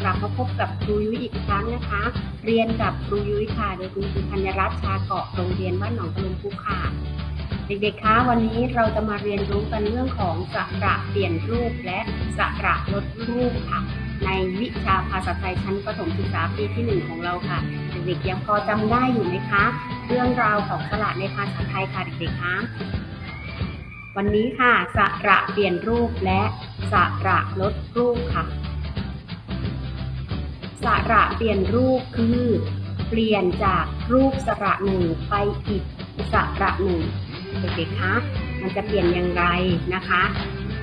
เด็กลับมาพบกับครูยุ้ยอีกครั้งนะคะ เรียนกับครูยุ้ยค่ะ โดยคุณครูธัญรัตน์ชาเกาะโรงเรียนบ้านหนองตะลุมพุกค่ะ เด็กๆคะวันนี้เราจะมาเรียนรู้กันเรื่องของสระเปลี่ยนรูปและสระลดรูปค่ะ ในวิชาภาษาไทยชั้นประถมศึกษาปีที่หนึ่งของเราค่ะ เด็กๆยังพอจำได้อยู่ไหมคะ เรื่องราวของสระในภาษาไทยค่ะเด็กๆคะวันนี้ค่ะสระเปลี่ยนรูปและสระลดรูปค่ะ สระเปลี่ยนรูปคือ เปลี่ยนจากรูปสระหนึ่งไปอีกสระหนึ่งเด็กๆคะมันจะเปลี่ยนอย่างไรนะคะ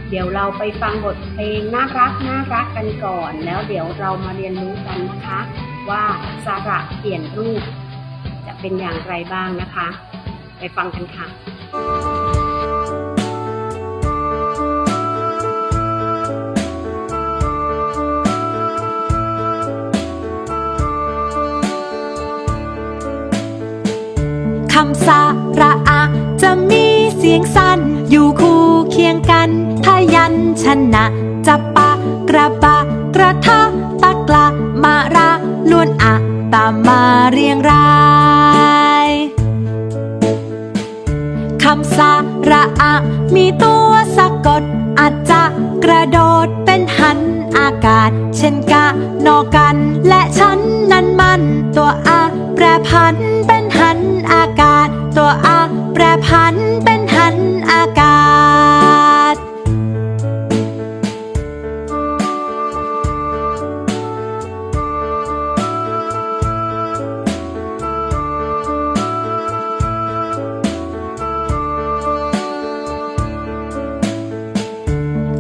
เดี๋ยวเราไปฟังบทเพลงน่ารักน่ารักกันก่อน แล้วเดี๋ยวเรามาเรียนรู้กันนะคะ ว่าสระเปลี่ยนรูป จะเป็นอย่างไรบ้างนะคะ ไปฟังกันค่ะำสาระอะจะมีเสียงสั้น อยู่คู่เคียงกันถ้ายันชนะจะปะกระบะกระทะตะกละมาระล้วนอะตามมาเรียงรายคำสาระอะ มีตัวสะกดอาจจะกระโดดเป็นหันอากาศ เช่นกะนอกัน และฉันนั้นมัน ตัวอะแปรพันเป็นหันอากาศ ตัวอะแปรพันเป็นหันอากาศ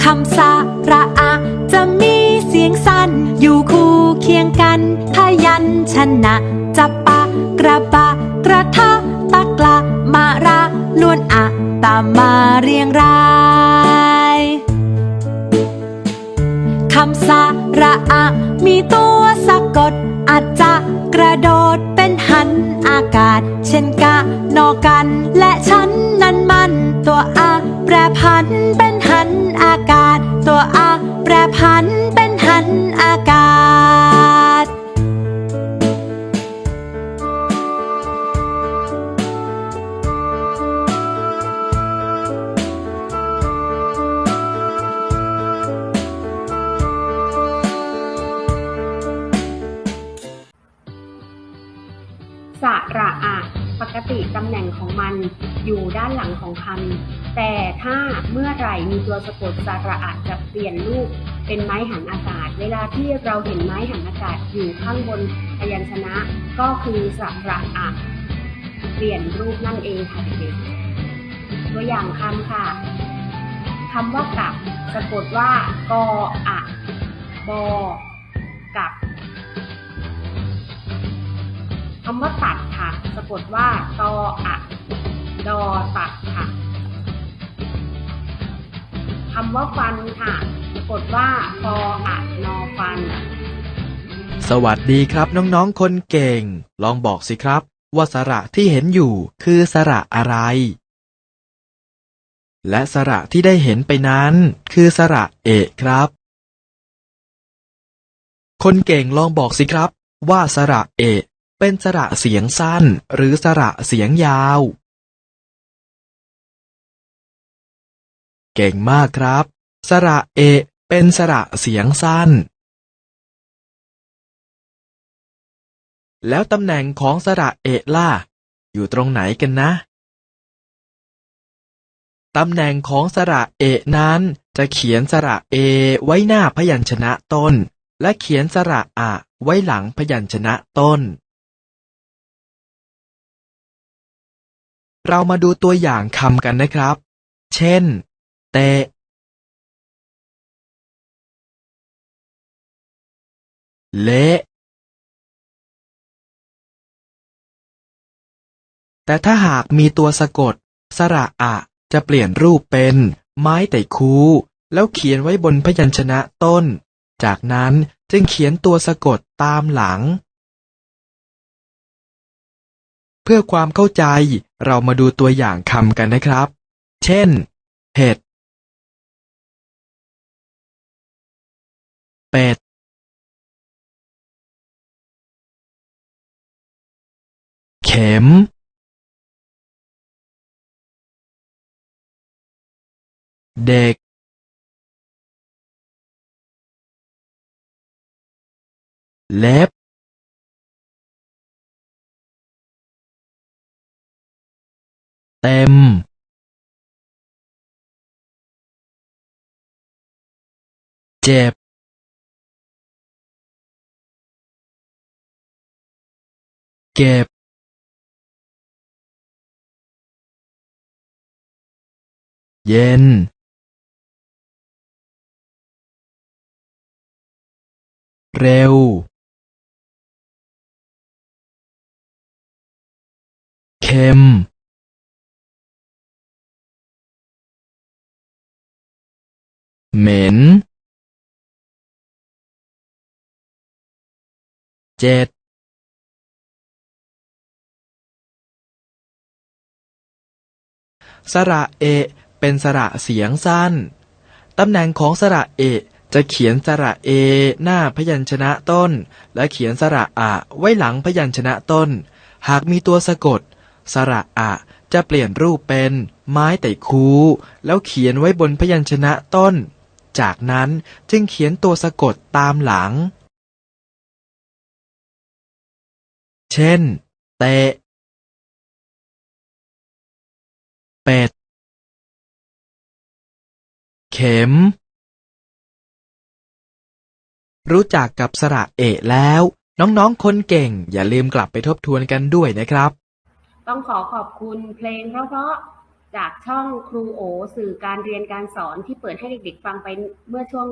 คำสาระอะจะมีเสียงสั้นอยู่คู่เคียงกันถ้ายันชนะจะปะกระบะ ตามมาเรียงรายคำสาระอะ มีตัวสะกด อาจจะกระโดดเป็นหันอากาศ เช่นกะ นอกัน และฉันนั้นมัน ตัวอะแปรพันเป็นหันอากาศ ตัวอะแปรพันเป็นหันอากาศ 2,000 แต่ถ้าเมื่อไหร่มีตัวสะกดสระอะจะเปลี่ยนรูปเป็นไม้หันอากาศ เวลาที่เราเห็นไม้หันอากาศอยู่ข้างบนพยัญชนะ ก็คือสระอะเปลี่ยนรูปนั่นเองค่ะเด็กๆตัวอย่างคำค่ะคำว่ากับสะกดว่ากออะบอกับคำว่าตัดค่ะ สะกดว่าตออะ ดอตัดค่ะคำว่าฟันค่ะกดว่าฟออะนอฟัน สวัสดีครับน้องๆคนเก่ง ลองบอกสิครับ ว่าสระที่เห็นอยู่คือสระอะไร และสระที่ได้เห็นไปนั้น คือสระเอกครับ คนเก่งลองบอกสิครับ ว่าสระเอกเป็นสระเสียงสั้นหรือสระเสียงยาว เก่งมากครับ สระเอ เป็นสระเสียงสั้น แล้วตำแหน่งของสระเอล่ะ อยู่ตรงไหนกันนะ ตำแหน่งของสระเอนั้นจะเขียนสระเอไว้หน้าพยัญชนะต้น และเขียนสระอะไว้หลังพยัญชนะต้น เรามาดูตัวอย่างคำกันนะครับ เช่น ตะเละแต่ถ้าหากมีตัวสะกด สระอะ จะเปลี่ยนรูปเป็น ไม้ไต่คู แล้วเขียนไว้บนพยัญชนะต้น จากนั้นจึงเขียนตัวสะกดตามหลัง เพื่อความเข้าใจเรามาดูตัวอย่างคำกันนะครับ เช่น เห็ด เป็เข็ม เด็ก เล็บ เต็ม เจ็บ เก็บเย็น เร็ว เค็ม เหม็น เจ็ด สระเอ เป็นสระเสียงสั้น ตำแหน่งของสระเอ จะเขียนสระเอ หน้าพยัญชนะต้น และเขียนสระอะไว้หลังพยัญชนะต้น หากมีตัวสะกด สระอะจะเปลี่ยนรูปเป็นไม้ไต่คู แล้วเขียนไว้บนพยัญชนะต้น จากนั้นจึงเขียนตัวสะกดตามหลัง เช่น เตะ เป็ด เข็ม รู้จักกับสระเอะแล้ว น้องๆ คนเก่ง อย่าลืมกลับไปทบทวนกันด้วยนะครับ ต้องขอขอบคุณเพลงเพราะๆจากช่องครูโอสื่อการเรียนการสอนที่เปิดให้เด็กๆ ฟังไปเมื่อช่วง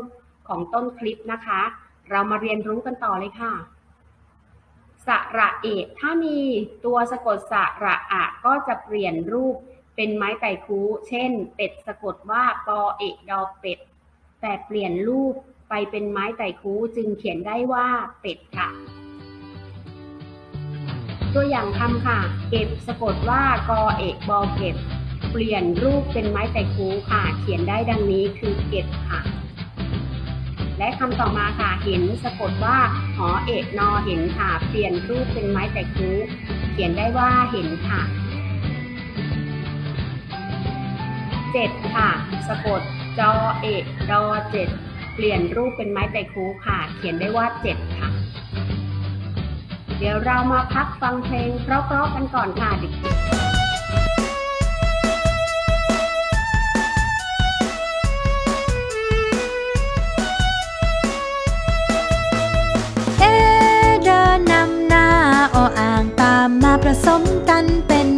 ของต้นคลิปนะคะ เรามาเรียนรู้กันต่อเลยค่ะสระเอถ้ามีตัวสะกดสระอะก็จะเปลี่ยนรูป เป็นไม้ไต่คูเช่น เป็ดสะกดว่าปอเอกดอเป็ด แต่เปลี่ยนรูปไปเป็นไม้ไต่คูจึงเขียนได้ว่าเป็ดค่ะ ตัวอย่างคำค่ะ เก็บสะกดว่ากอเอกบอเก็บ เปลี่ยนรูปเป็นไม้ไต่คูค่ะ เขียนได้ดังนี้คือเก็บค่ะ และคำต่อมาค่ะเห็นสะกดว่าหอเอกนอเห็นค่ะ เปลี่ยนรูปเป็นไม้ไต่คูเขียนได้ว่าเห็นค่ะ เจ็ดค่ะ สะกดจอเอกดอเจ็ดเปลี่ยนรูปเป็นไม้ไตคูค่ะ เขียนได้ว่าเจ็ดค่ะ เดี๋ยวเรามาพักฟังเพลงเพราะๆกันก่อนค่ะเด็กเอเดินนำหน้าออ่างตามมาผสมกันเป็น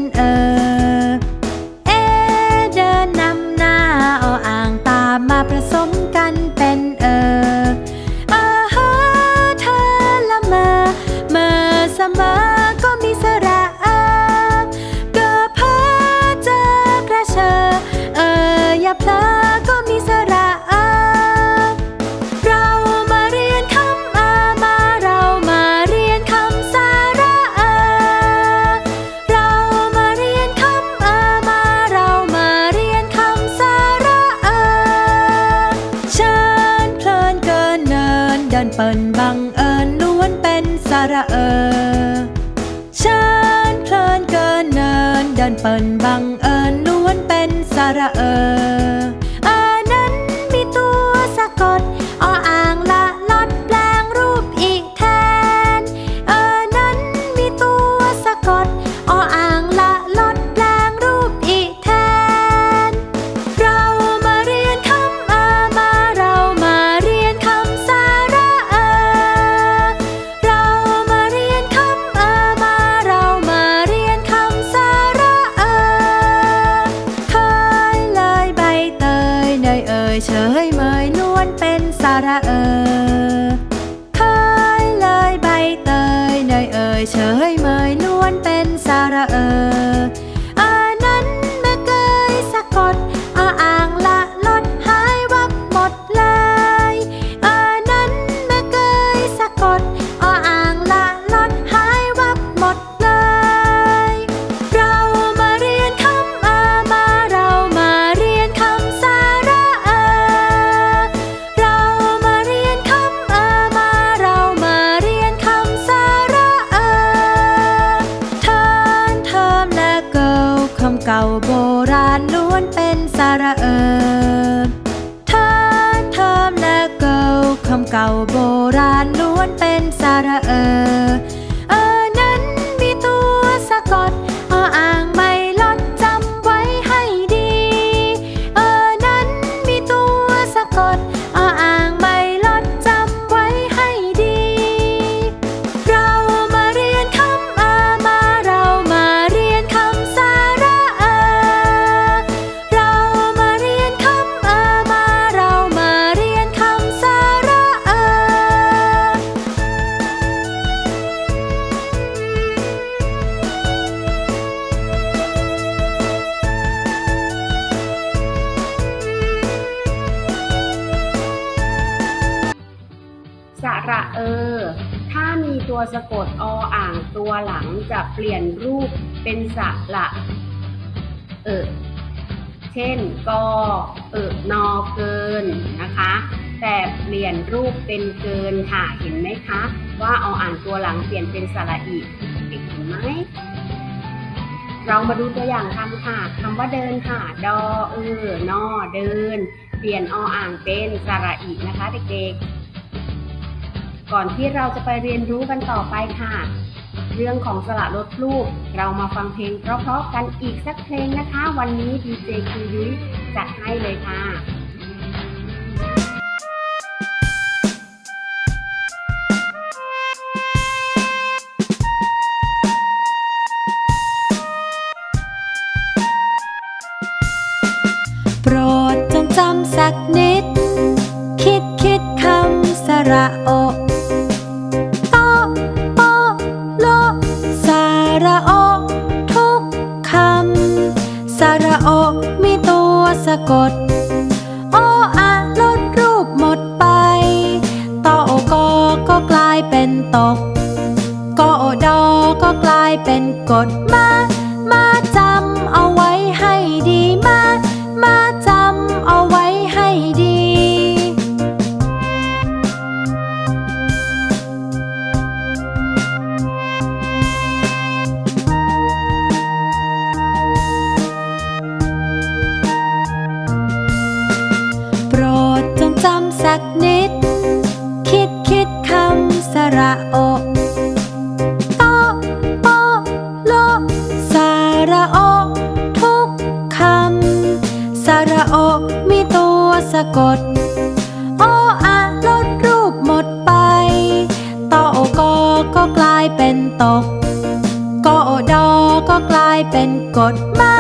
เอ่ยเฉย เก่าโบราณล้วนเป็นสาระเออเธอเทอมและเกิลคำเก่าโบราณล้วนเป็นสาระเออ เปลี่ยนรูปเป็นสระ เออเช่นกอเออนอเกินนะคะ แต่เปลี่ยนรูปเป็นเกินค่ะเห็นไหมคะ ว่าออ่างตัวหลังเปลี่ยนเป็นสระอีกเห็นไหมเรามาดูตัวอย่างคำค่ะคำว่าเดินค่ะ ดอเออนอเดิน เปลี่ยนออ่างเป็นสระอีนะคะเด็กๆ ก่อนที่เราจะไปเรียนรู้กันต่อไปค่ะ เรื่องของสระลดรูปเรามาฟังเพลงเพราะๆกันอีกสักเพลงนะคะ วันนี้ดีเจคิวยุ้ยจัดให้เลยค่ะโปรดจงจำสักนิด คิดคิดคำสระโอ สะกด โออะลดรูปหมดไปตอโอกอก็กลายเป็นตก กอโอดอก็กลายเป็นกฎ ก็กลายเป็นตกกอดอก็กลายเป็นกฎมา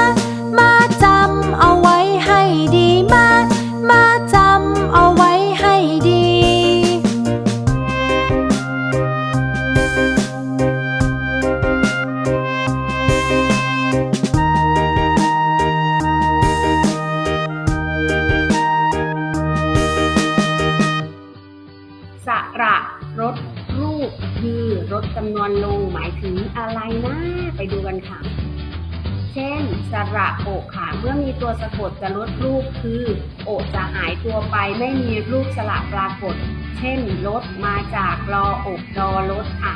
ช่น สระโอกค่ะ เมื่อมีตัวสะกดจะลดรูปคือ โอจะหายตัวไปไม่มีรูปสระปรากฏ เช่น ลดมาจากรออกดอลดค่ะ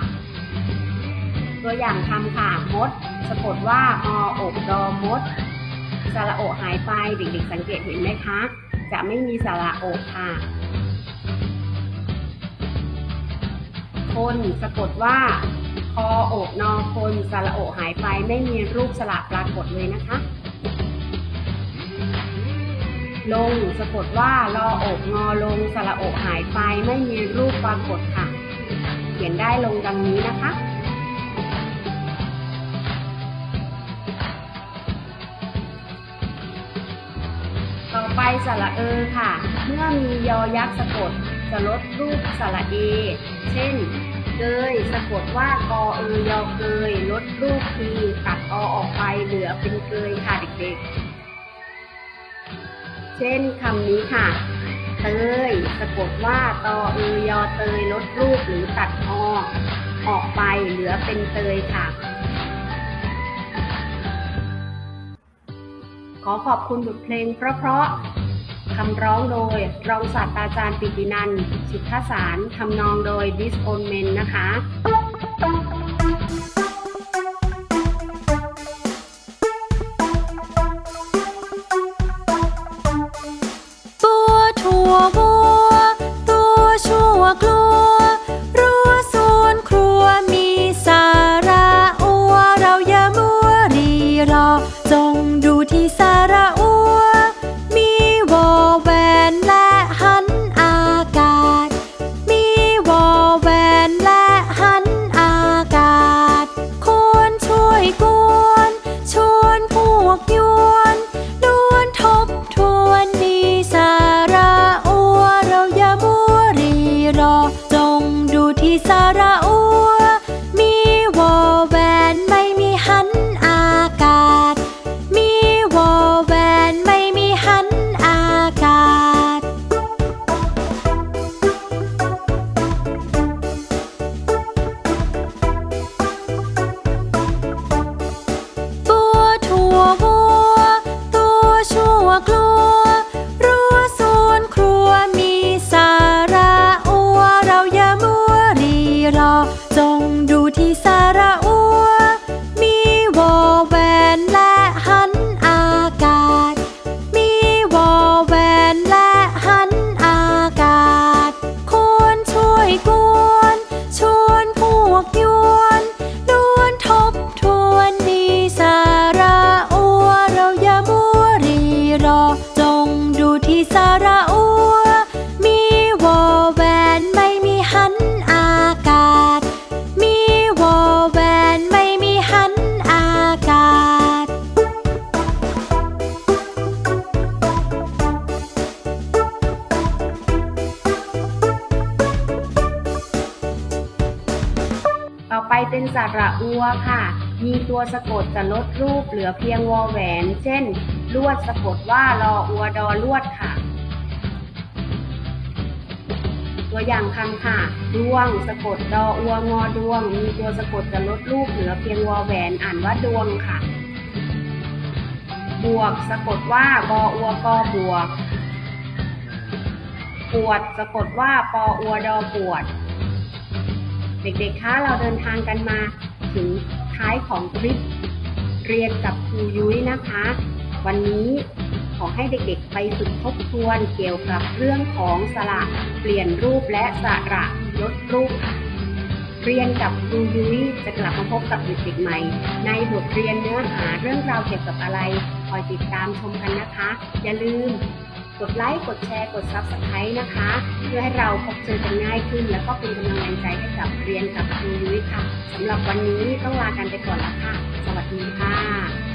ตัวอย่างคำค่ะมด สะกดว่าออกดอมด สระโอหายไปเด็กๆสังเกตเห็นไหมคะ จะไม่มีสระโอค่ะคนสะกดว่า คอโอกนอคนสระโอหายไปไม่มีรูปสระปรากฏเลยนะคะ ลงสะกดว่ารออกงอลงสระโอหายไปไม่มีรูปปรากฏค่ะ เขียนได้ลงดังนี้นะคะต่อไปสระเออค่ะ เมื่อมียอยักษ์สะกด จะลดรูปสระเอ เช่น เกยสะกดว่ากอเอยอเกยลดรูปคือตัดอออกไปเหลือเป็นเกยค่ะเด็กๆ เช่นคำนี้ค่ะ เตยสะกดว่าตอเอยอเตยลดรูปหรือตัดออออกไปเหลือเป็นเตยค่ะ ขอขอบคุณบทเพลงเพราะๆ คำร้องโดยรองศาสตราจารย์ปิตินันสุทธสารทำนองโดยดิสโอนเมนนะคะตัวถั่วบัวตัวชั่วกลัวจงดูที่สาระ ลือเพียงวอแหวน เช่น ลวดสะกดว่ารออัวดอลวดค่ะ ตัวอย่างคำค่ะ ดวงสะกดดออัวงอดวง มีตัวสะกดจะลดรูปเหลือเพียงวอแหวน อ่านว่าดวงค่ะ บวกสะกดว่าบออัวกอบวก ปวดสะกดว่าปออัวดอปวด เด็กๆ คะ เราเดินทางกันมาถึงท้ายของคลิป เรียนกับครูยุ้ยนะคะ วันนี้ขอให้เด็กๆไปฝึกทบทวนเกี่ยวกับเรื่องของสระเปลี่ยนรูปและสระลดรูปค่ะเรียนกับครูยุ้ยจะกลับมาพบกับเด็กๆใหม่ ในบทเรียนเนื้อหาเรื่องราวเกี่ยวกับอะไร คอยติดตามชมกันนะคะ อย่าลืม กดไลค์ กดแชร์ กด Subscribe นะคะ เพื่อให้เราพบเจอกันง่ายขึ้น แล้วก็เป็นกำลังใจให้กับเรียนกับครูยุ้ยค่ะสำหรับวันนี้ต้องลากันไปก่อนละค่ะ สวัสดีค่ะ